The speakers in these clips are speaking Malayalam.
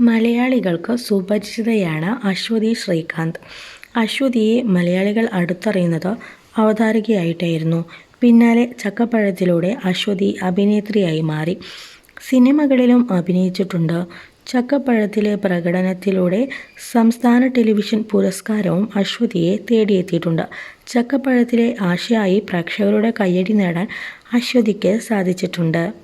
മലയാളികൾക്ക് സുപരിചിതയാണ് അശ്വതി ശ്രീകാന്ത്. അശ്വതിയെ മലയാളികൾ അടുത്തറിയുന്നത് അവതാരകയായിട്ടായിരുന്നു. പിന്നാലെ ചക്കപ്പഴത്തിലൂടെ അശ്വതി അഭിനേത്രിയായി മാറി. സിനിമകളിലും അഭിനയിച്ചിട്ടുണ്ട്. ചക്കപ്പഴത്തിലെ പ്രകടനത്തിലൂടെ സംസ്ഥാന ടെലിവിഷൻ പുരസ്കാരവും അശ്വതിയെ തേടിയെത്തിയിട്ടുണ്ട്. ചക്കപ്പഴത്തിലെ ആശയായി പ്രേക്ഷകരുടെ കയ്യടി നേടാൻ അശ്വതിക്ക് സാധിച്ചിട്ടുണ്ട്.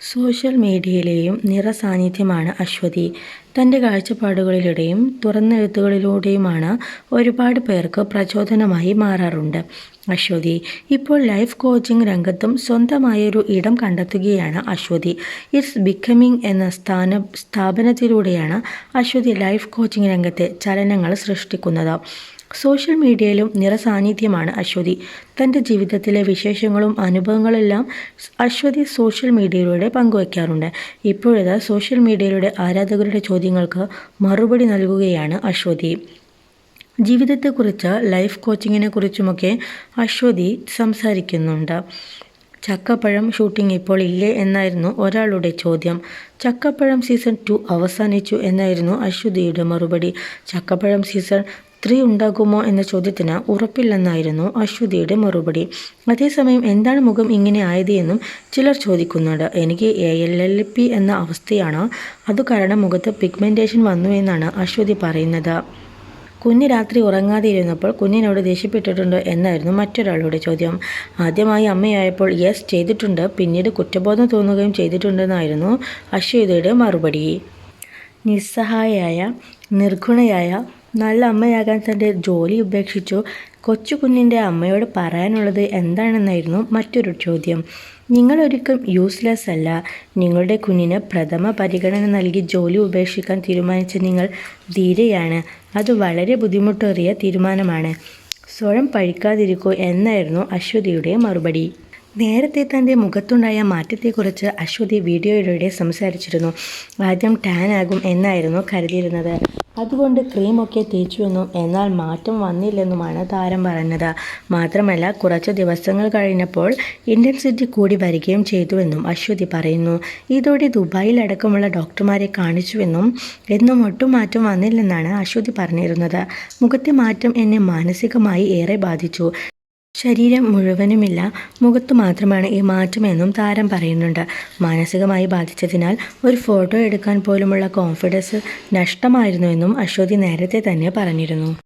സോഷ്യൽ മീഡിയയിലെയും നിറസാന്നിധ്യമാണ് അശ്വതി. തന്റെ കാഴ്ചപ്പാടുകളിലൂടെയും തുറന്നെഴുത്തുകളിലൂടെയുമാണ് ഒരുപാട് പേർക്ക് പ്രചോദനമായി മാറാറുണ്ട് അശ്വതി. ഇപ്പോൾ ലൈഫ് കോച്ചിങ് രംഗത്തും സ്വന്തമായൊരു ഇടം കണ്ടെത്തുകയാണ് അശ്വതി. ഇറ്റ്സ് ബിക്കമിങ് എന്ന സ്ഥാന സ്ഥാപനത്തിലൂടെയാണ് അശ്വതി ലൈഫ് കോച്ചിങ് രംഗത്തെ ചലനങ്ങൾ സൃഷ്ടിക്കുന്നത്. സോഷ്യൽ മീഡിയയിലും നിറസാന്നിധ്യമാണ് അശ്വതി. തന്റെ ജീവിതത്തിലെ വിശേഷങ്ങളും അനുഭവങ്ങളെല്ലാം അശ്വതി സോഷ്യൽ മീഡിയയിലൂടെ പങ്കുവയ്ക്കാറുണ്ട്. ഇപ്പോഴത്തെ സോഷ്യൽ മീഡിയയിലൂടെ ആരാധകരുടെ ചോദ്യങ്ങൾക്ക് മറുപടി നൽകുകയാണ് അശ്വതി. ജീവിതത്തെക്കുറിച്ച് ലൈഫ് കോച്ചിങ്ങിനെ കുറിച്ചുമൊക്കെ അശ്വതി സംസാരിക്കുന്നുണ്ട്. ചക്കപ്പഴം ഷൂട്ടിംഗ് ഇപ്പോൾ ഇല്ലേ എന്നായിരുന്നു ഒരാളുടെ ചോദ്യം. ചക്കപ്പഴം സീസൺ ടു അവസാനിച്ചു എന്നായിരുന്നു അശ്വതിയുടെ മറുപടി. ചക്കപ്പഴം സീസൺ ത്രീ ഉണ്ടാകുമോ എന്ന ചോദ്യത്തിന് ഉറപ്പില്ലെന്നായിരുന്നു അശ്വതിയുടെ മറുപടി. അതേസമയം എന്താണ് മുഖം ഇങ്ങനെ ആയത് എന്നും ചിലർ ചോദിക്കുന്നുണ്ട്. എനിക്ക് എ എൽ എൽ പി എന്ന അവസ്ഥയാണ്. അതുകാരണം മുഖത്ത് പിഗ്മെന്റേഷൻ വന്നു എന്നാണ് അശ്വതി പറയുന്നത്. കുഞ്ഞ് രാത്രി ഉറങ്ങാതെ ഇരുന്നപ്പോൾ കുഞ്ഞിനോട് ദേഷ്യപ്പെട്ടിട്ടുണ്ട് എന്നായിരുന്നു മറ്റൊരാളുടെ ചോദ്യം. ആദ്യമായി അമ്മയായപ്പോൾ യെസ് ചെയ്തിട്ടുണ്ട്. പിന്നീട് കുറ്റബോധം തോന്നുകയും ചെയ്തിട്ടുണ്ടെന്നായിരുന്നു അശ്വതിയുടെ മറുപടി. നിസ്സഹായയായ നിർഗുണയായ നല്ല അമ്മയാകാൻ തന്റെ ജോലി ഉപേക്ഷിച്ചു കൊച്ചു കുഞ്ഞിന്റെ അമ്മയോട് പറയാനുള്ളത് എന്താണെന്നായിരുന്നു മറ്റൊരു ചോദ്യം. നിങ്ങൾ ഒരിക്കലും യൂസ്ലെസ് അല്ല. നിങ്ങളുടെ കുഞ്ഞിന് പ്രഥമ പരിഗണന നൽകി ജോലി ഉപേക്ഷിക്കാൻ തീരുമാനിച്ച നിങ്ങൾ ധീരയാണ്. അത് വളരെ ബുദ്ധിമുട്ടേറിയ തീരുമാനമാണ്. സ്വയം പഴിക്കാതിരിക്കൂ എന്നായിരുന്നു അശ്വതിയുടെ മറുപടി. നേരത്തെ തന്റെ മുഖത്തുണ്ടായ മാറ്റത്തെക്കുറിച്ച് അശ്വതി വീഡിയോയിലൂടെ സംസാരിച്ചിരുന്നു. ആദ്യം ടാൻ ആകും എന്നായിരുന്നു കരുതിയിരുന്നത്. അതുകൊണ്ട് ക്രീമൊക്കെ തേച്ചുവെന്നും എന്നാൽ മാറ്റം വന്നില്ലെന്നുമാണ് താരം പറഞ്ഞത്. മാത്രമല്ല കുറച്ച് ദിവസങ്ങൾ കഴിഞ്ഞപ്പോൾ ഇന്റൻസിറ്റി കൂടി വരികയും ചെയ്തുവെന്നും അശ്വതി പറയുന്നു. ഇതോടെ ദുബായിലടക്കമുള്ള ഡോക്ടർമാരെ കാണിച്ചുവെന്നും എന്നും ഒട്ടും മാറ്റം വന്നില്ലെന്നാണ് അശ്വതി പറഞ്ഞിരുന്നത്. മുഖത്തെ മാറ്റം എന്നെ മാനസികമായി ഏറെ ബാധിച്ചു. ശരീരം മുഴുവനുമില്ല മുഖത്തു മാത്രമാണ് ഈ മാറ്റമെന്നും താരം പറയുന്നുണ്ട്. മാനസികമായി ബാധിച്ചതിനാൽ ഒരു ഫോട്ടോ എടുക്കാൻ പോലുമുള്ള കോൺഫിഡൻസ് നഷ്ടമായിരുന്നുവെന്നും അശ്വതി നേരത്തെ തന്നെ പറഞ്ഞിരുന്നു.